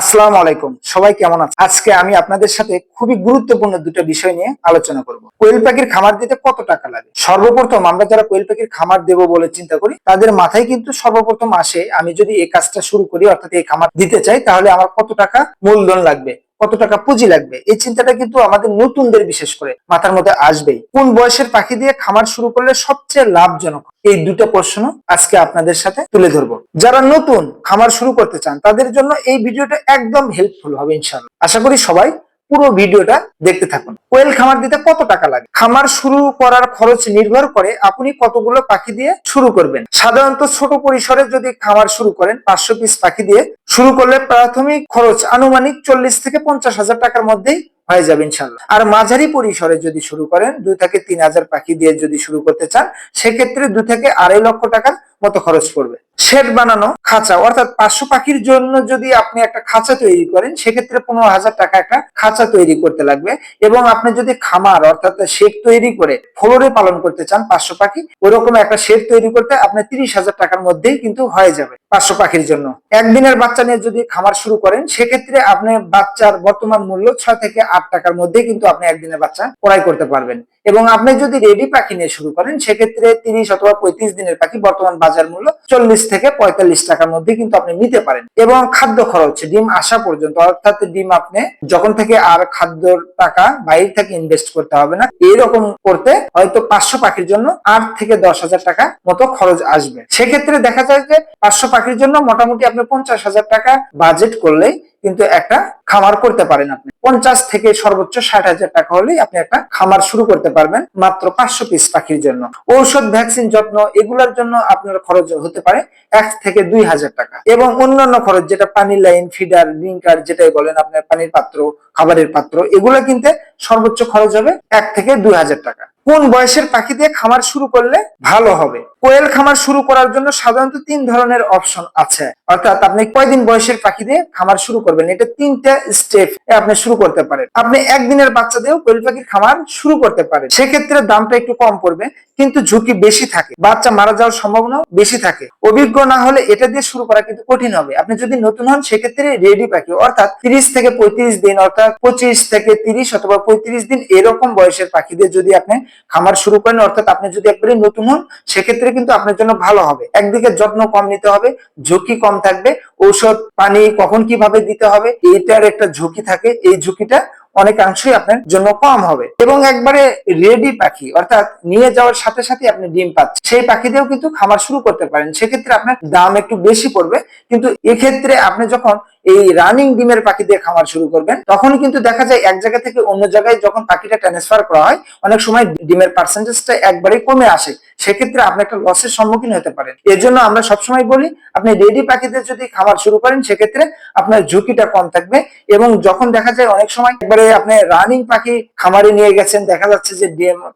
আসসালামু আলাইকুম। সবাই কেমন আছে আজকে আমি আপনাদের সাথে খুবই গুরুত্বপূর্ণ দুটো বিষয় নিয়ে আলোচনা করব। কোয়েল পাখির খামার দিতে কত টাকা লাগে? সর্বপ্রথম আমরা যারা কোয়েল পাখির খামার দেব বলে চিন্তা করি, তাদের মাথায় কিন্তু সর্বপ্রথম আসে, আমি যদি এই কাজটা শুরু করি, অর্থাৎ এই খামার দিতে চাই, তাহলে আমার কত টাকা মূলধন লাগবে? কত টাকা পুঁজি লাগবে? এই চিন্তাটা কিন্তু আমাদের নতুনদের বিশেষ করে মাথার মধ্যে আসবেই। কোন বয়সের পাখি দিয়ে খামার শুরু করলে সবচেয়ে লাভজনক? এই দুটো প্রশ্ন আজকে আপনাদের সাথে তুলে ধরবো। যারা নতুন খামার শুরু করতে চান, তাদের জন্য এই ভিডিওটা একদম হেল্পফুল হবে ইনশাল্লাহ আশা করি সবাই পুরো ভিডিওটা দেখতে থাকুন। কোয়েল খামার দিতে কত টাকা লাগে? খামার শুরু করার খরচ নির্ভর করে আপনি কতগুলো পাখি দিয়ে শুরু করবেন। সাধারণত ছোট পরিসরে যদি খামার শুরু করেন, পাঁচশো পিস পাখি দিয়ে শুরু করলে প্রাথমিক খরচ আনুমানিক চল্লিশ থেকে পঞ্চাশ হাজার টাকার মধ্যেই হয়ে যাবে ইনশাল্লাহ আর মাঝারি পরিসরে যদি শুরু করেন, দুই থেকে তিন হাজার পাখি দিয়ে যদি শুরু করতে চান, সেক্ষেত্রে দুই থেকে আড়াই লক্ষ টাকার মতো খরচ পড়বে। শেড বানানো, খাঁচা, অর্থাৎ পাঁচশো পাখির জন্য যদি আপনি একটা খাঁচা তৈরি করেন, সেক্ষেত্রে পনেরো হাজার টাকা একটা খাঁচা তৈরি করতে লাগবে এবং আপনি যদি খামার অর্থাৎ শেড তৈরি করে ফ্লোরে পালন করতে চান পাঁচশো পাখি, ওরকম একটা শেড তৈরি করতে আপনার তিরিশ হাজার টাকার মধ্যেই কিন্তু হয়ে যাবে পাঁচশো পাখির জন্য। একদিনের বাচ্চা নিয়ে যদি খামার শুরু করেন, সেক্ষেত্রে আপনি বাচ্চার বর্তমান মূল্য ছয় থেকে আট টাকার মধ্যে কিন্তু আপনি একদিনের বাচ্চা ক্রয় করতে পারবেন। এবং আপনি যদি রেডি পাখি নিয়ে শুরু করেন, সেক্ষেত্রে তিরিশ অথবা পঁয়ত্রিশ দিনের পাখি বর্তমান বাজার মূল্য চল্লিশ থেকে পঁয়তাল্লিশ টাকার মধ্যে কিন্তু আপনি নিতে পারেন। এবং খাদ্য খরচ, ডিম আসা পর্যন্ত, অর্থাৎ ডিম আপনি যখন থেকে আর খাদ্যর টাকা বাইরে থেকে ইনভেস্ট করতে হবে না। এরকম করতে হয়তো পাঁচশো পাখির জন্য আট থেকে দশ হাজার টাকা মতো খরচ আসবে। সেক্ষেত্রে দেখা যায় যে পাঁচশো পাখির জন্য মোটামুটি আপনি পঞ্চাশ হাজার টাকা বাজেট করলেই কিন্তু একটা খামার করতে পারেন আপনি। পঞ্চাশ থেকে সর্বোচ্চ ষাট হাজার টাকা হলেই আপনি একটা খামার শুরু করতে পারবেন, মাত্র পাঁচশো পিস পাখির জন্য। ঔষধ ভ্যাকসিন যত্ন, এগুলোর জন্য আপনার খরচ হতে পারে এক থেকে দুই হাজার টাকা। এবং অন্যান্য খরচ যেটা পানি লাইন ফিডার ড্রিঙ্কার যেটাই বলেন আপনার পানির পাত্র, খাবারের পাত্র, এগুলো কিনতে সর্বোচ্চ খরচ হবে এক থেকে দুই হাজার টাকা। কোন বয়সের পাখি দিয়ে খামার শুরু করলে ভালো হবে? কোয়েল খামার শুরু করার জন্য সাধারণত তিন ধরনের অপশন আছে। অর্থাৎ আপনি কয়দিন বয়সের পাখি দিয়ে খামার শুরু করবেন? এটা তিনটা স্টেপ আপনি শুরু করতে পারেন। আপনি একদিনের বাচ্চা দিয়েও কোয়েল পাখির খামার শুরু করতে পারেন। সেক্ষেত্রে দামটা একটু কম পড়বে, কিন্তু ঝুঁকি বেশি থাকে। বাচ্চা মারা যাওয়ার সম্ভাবনা বেশি থাকে। অভিজ্ঞ না হলে এটা দিয়ে শুরু করা কিন্তু কঠিন হবে। আপনি যদি নতুন হন, সেক্ষেত্রে রেডি পাখি, অর্থাৎ তিরিশ থেকে পঁয়ত্রিশ দিন, অর্থাৎ পঁচিশ থেকে তিরিশ অথবা পঁয়ত্রিশ দিন এরকম বয়সের পাখি দিয়ে যদি আপনি খামার শুরু করেন, অর্থাৎ আপনি যদি একবারে নতুন হন, সেক্ষেত্রে কিন্তু আপনার জন্য ভালো হবে। একদিকে যত্ন কম নিতে হবে, ঝুঁকি কম থাকবে। ঔষধ, পানি কখন কীভাবে দিতে হবে এইটার একটা ঝুঁকি থাকে। এই ঝুঁকিটা অনেকাংশই আপনার জন্য কম হবে। এবং একবারে রেডি পাখি, অর্থাৎ নিয়ে যাওয়ার সাথে সাথে আপনি ডিম পাচ্ছেন। সেই পাখি দিয়েও কিন্তু খামার শুরু করতে পারেন। সেক্ষেত্রে আপনার দাম একটু বেশি পড়বে। কিন্তু এক্ষেত্রে আপনি যখন এই রানিং ডিমের পাখি দিয়ে খামার শুরু করবেন তখন কিন্তু দেখা যায় এক জায়গা থেকে অন্য জায়গায় যখন পাখিটা ট্রান্সফার করা হয়, অনেক সময় ডিমের পার্সেন্টেজটা একবারে কমে আসে। সেক্ষেত্রে আপনি একটা লসের সম্মুখীন হতে পারেন। এর জন্য আমরা সবসময় বলি, আপনি রেডি পাখিদের যদি খাবার শুরু করেন, সেক্ষেত্রে আপনার ঝুঁকিটা কম থাকবে এবং যখন দেখা যায় অনেক সময় একবারে আপনি রানিং পাখি খামারে নিয়ে গেছেন, দেখা যাচ্ছে যে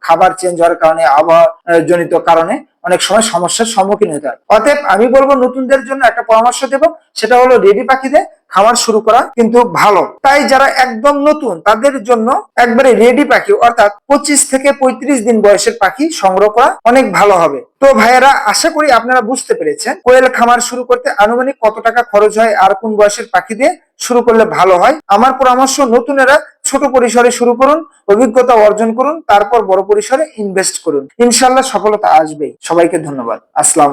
খাবার চেঞ্জ হওয়ার কারণে আবহাওয়া জনিত কারণে অনেক সময় সমস্যার সম্মুখীন হতে হয়। অতএব আমি বলব নতুনদের জন্য একটা পরামর্শ দেব, সেটা হলো রেডি পাখিদের খামার শুরু করা কিন্তু ভালো। তাই যারা একদম নতুন, তাদের জন্য একবারে রেডি পাখি, অর্থাৎ পঁচিশ থেকে পঁয়ত্রিশ দিন বয়সের পাখি সংগ্রহ করা অনেক ভালো হবে। তো ভাইয়েরা, আশা করি আপনারা বুঝতে পেরেছেন কোয়েল খামার শুরু করতে আনুমানিক কত টাকা খরচ হয় আর কোন বয়সের পাখি দিয়ে শুরু করলে ভালো হয়। আমার পরামর্শ, নতুনেরা ছোট পরিসরে শুরু করুন, অভিজ্ঞতা অর্জন করুন, তারপর বড় পরিসরে ইনভেস্ট করুন। ইনশাল্লাহ সফলতা আসবে সবাইকে ধন্যবাদ। আসসালাম